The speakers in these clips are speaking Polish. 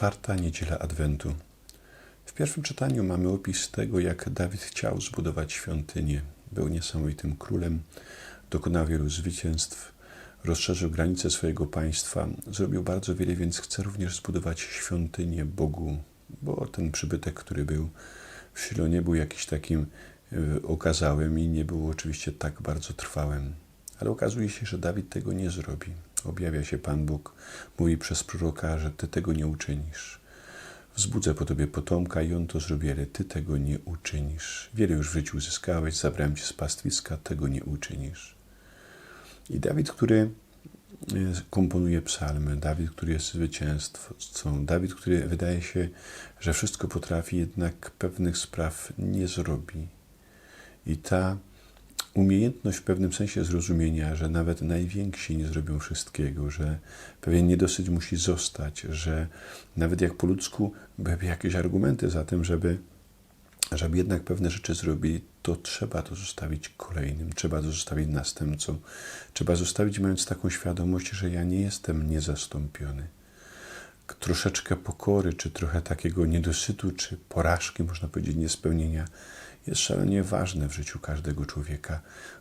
Czwarta niedziela Adwentu. W pierwszym czytaniu mamy opis tego, jak Dawid chciał zbudować świątynię. Był niesamowitym królem, dokonał wielu zwycięstw, rozszerzył granice swojego państwa, zrobił bardzo wiele, więc chce również zbudować świątynię Bogu, bo ten przybytek, który był w Silo, nie był jakiś takim e, okazałym i nie był oczywiście tak bardzo trwałym. Ale okazuje się, że Dawid tego nie zrobi. Objawia się Pan Bóg, mówi przez proroka, że Ty tego nie uczynisz. Wzbudzę po Tobie potomka i on to zrobi, ale Ty tego nie uczynisz. Wiele już w życiu uzyskałeś, zabrałem Cię z pastwiska, tego nie uczynisz. I Dawid, który e, komponuje psalmy, Dawid, który jest zwycięzcą, Dawid, który wydaje się, że wszystko potrafi, jednak pewnych spraw nie zrobi. I ta umiejętność w pewnym sensie zrozumienia, że nawet najwięksi nie zrobią wszystkiego, że pewien niedosyt musi zostać, że nawet jak po ludzku były jakieś argumenty za tym, żeby, żeby jednak pewne rzeczy zrobili, to trzeba to zostawić kolejnym, trzeba to zostawić następcom, trzeba zostawić mając taką świadomość, że ja nie jestem niezastąpiony. Troszeczkę pokory, czy trochę takiego niedosytu, czy porażki, można powiedzieć, niespełnienia jest szalenie ważne w życiu każdego człowieka,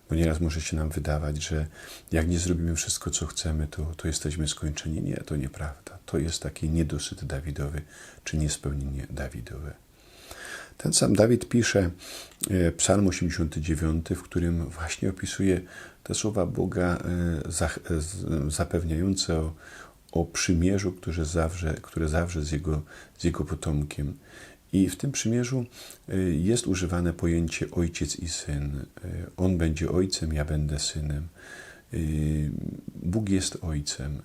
bo nieraz może się nam wydawać, że jak nie zrobimy wszystko, co chcemy, to, to jesteśmy skończeni. Nie, to nieprawda. To jest taki niedosyt Dawidowy, czy niespełnienie Dawidowe. Ten sam Dawid pisze e, Psalm 89, w którym właśnie opisuje te słowa Boga e, zapewniające o, o przymierzu, które zawrze, które zawrze z jego, z jego potomkiem. I w tym przymierzu y, jest używane pojęcie ojciec i syn. Y, on będzie ojcem, ja będę synem. Y, Bóg jest ojcem.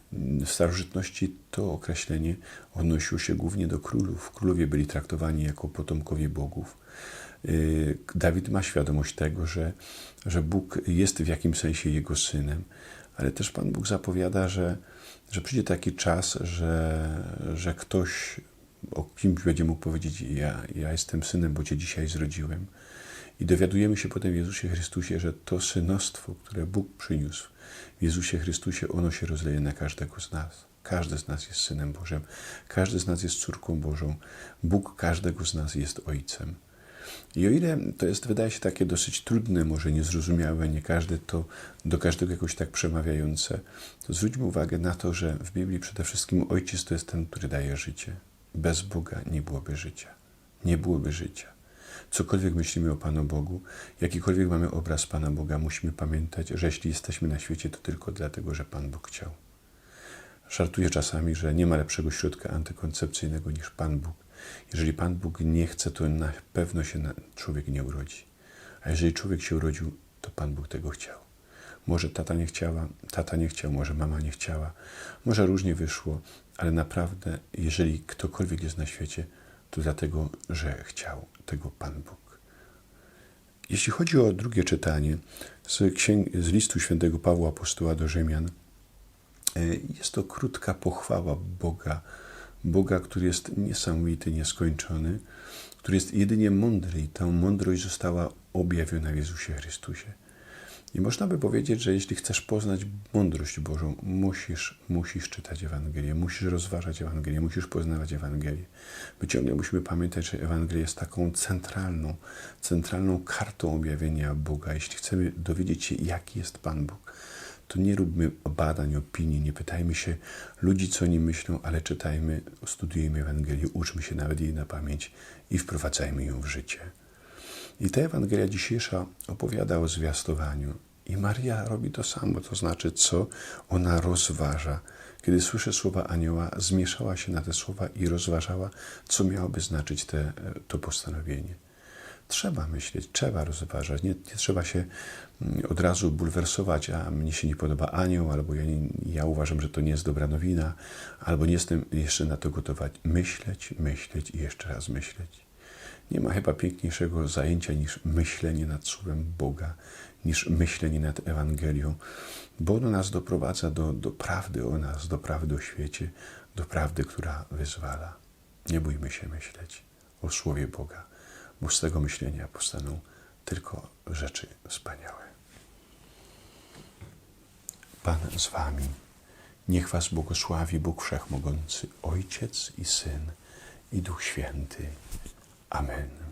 W starożytności to określenie odnosiło się głównie do królów. Królowie byli traktowani jako potomkowie bogów. Dawid ma świadomość tego, że, że Bóg jest w jakimś sensie jego synem, ale też Pan Bóg zapowiada, że, że przyjdzie taki czas, że, że ktoś o kimś będzie mógł powiedzieć: ja, ja jestem synem, bo Cię dzisiaj zrodziłem. I dowiadujemy się potem w Jezusie Chrystusie, że to synostwo, które Bóg przyniósł w Jezusie Chrystusie, ono się rozleje na każdego z nas. Każdy z nas jest synem Bożym, każdy z nas jest córką Bożą. Bóg każdego z nas jest ojcem. I o ile to jest, wydaje się, takie dosyć trudne, może niezrozumiałe, nie każdy to do każdego jakoś tak przemawiające, to zwróćmy uwagę na to, że w Biblii przede wszystkim ojciec to jest ten, który daje życie. Bez Boga nie byłoby życia. Nie byłoby życia. Cokolwiek myślimy o Panu Bogu, jakikolwiek mamy obraz Pana Boga, musimy pamiętać, że jeśli jesteśmy na świecie, to tylko dlatego, że Pan Bóg chciał. Żartuję czasami, że nie ma lepszego środka antykoncepcyjnego niż Pan Bóg. Jeżeli Pan Bóg nie chce, to na pewno się człowiek nie urodzi. A jeżeli człowiek się urodził, to Pan Bóg tego chciał. Może tata nie chciała, tata nie chciał, może mama nie chciała, może różnie wyszło, ale naprawdę, jeżeli ktokolwiek jest na świecie, to dlatego, że chciał tego Pan Bóg. Jeśli chodzi o drugie czytanie z, księg- z listu świętego Pawła Apostoła do Rzymian, e, jest to krótka pochwała Boga, Boga, który jest niesamowity, nieskończony, który jest jedynie mądry i ta mądrość została objawiona w Jezusie Chrystusie. I można by powiedzieć, że jeśli chcesz poznać mądrość Bożą, musisz, musisz czytać Ewangelię, musisz rozważać Ewangelię, musisz poznawać Ewangelię. My ciągle musimy pamiętać, że Ewangelia jest taką centralną, centralną kartą objawienia Boga. Jeśli chcemy dowiedzieć się, jaki jest Pan Bóg, to nie róbmy badań, opinii, nie pytajmy się ludzi, co oni myślą, ale czytajmy, studiujmy Ewangelię, uczmy się nawet jej na pamięć i wprowadzajmy ją w życie. I ta Ewangelia dzisiejsza opowiada o zwiastowaniu. I Maria robi to samo, to znaczy, co ona rozważa. Kiedy słyszy słowa anioła, zmieszała się na te słowa i rozważała, co miałoby znaczyć te, to postanowienie. Trzeba myśleć, trzeba rozważać. Nie, nie, trzeba się mm, od razu bulwersować, a mnie się nie podoba anioł, albo ja, ja uważam, że to nie jest dobra nowina, albo nie jestem jeszcze na to gotować. Myśleć, myśleć i jeszcze raz myśleć. Nie ma chyba piękniejszego zajęcia niż myślenie nad Słowem Boga, niż myślenie nad Ewangelią, bo ono nas doprowadza do, do prawdy o nas, do prawdy o świecie, do prawdy, która wyzwala. Nie bójmy się myśleć o Słowie Boga, bo z tego myślenia powstaną tylko rzeczy wspaniałe. Pan z Wami Niech Was błogosławi Bóg Wszechmogący, Ojciec i Syn i Duch Święty. Amen.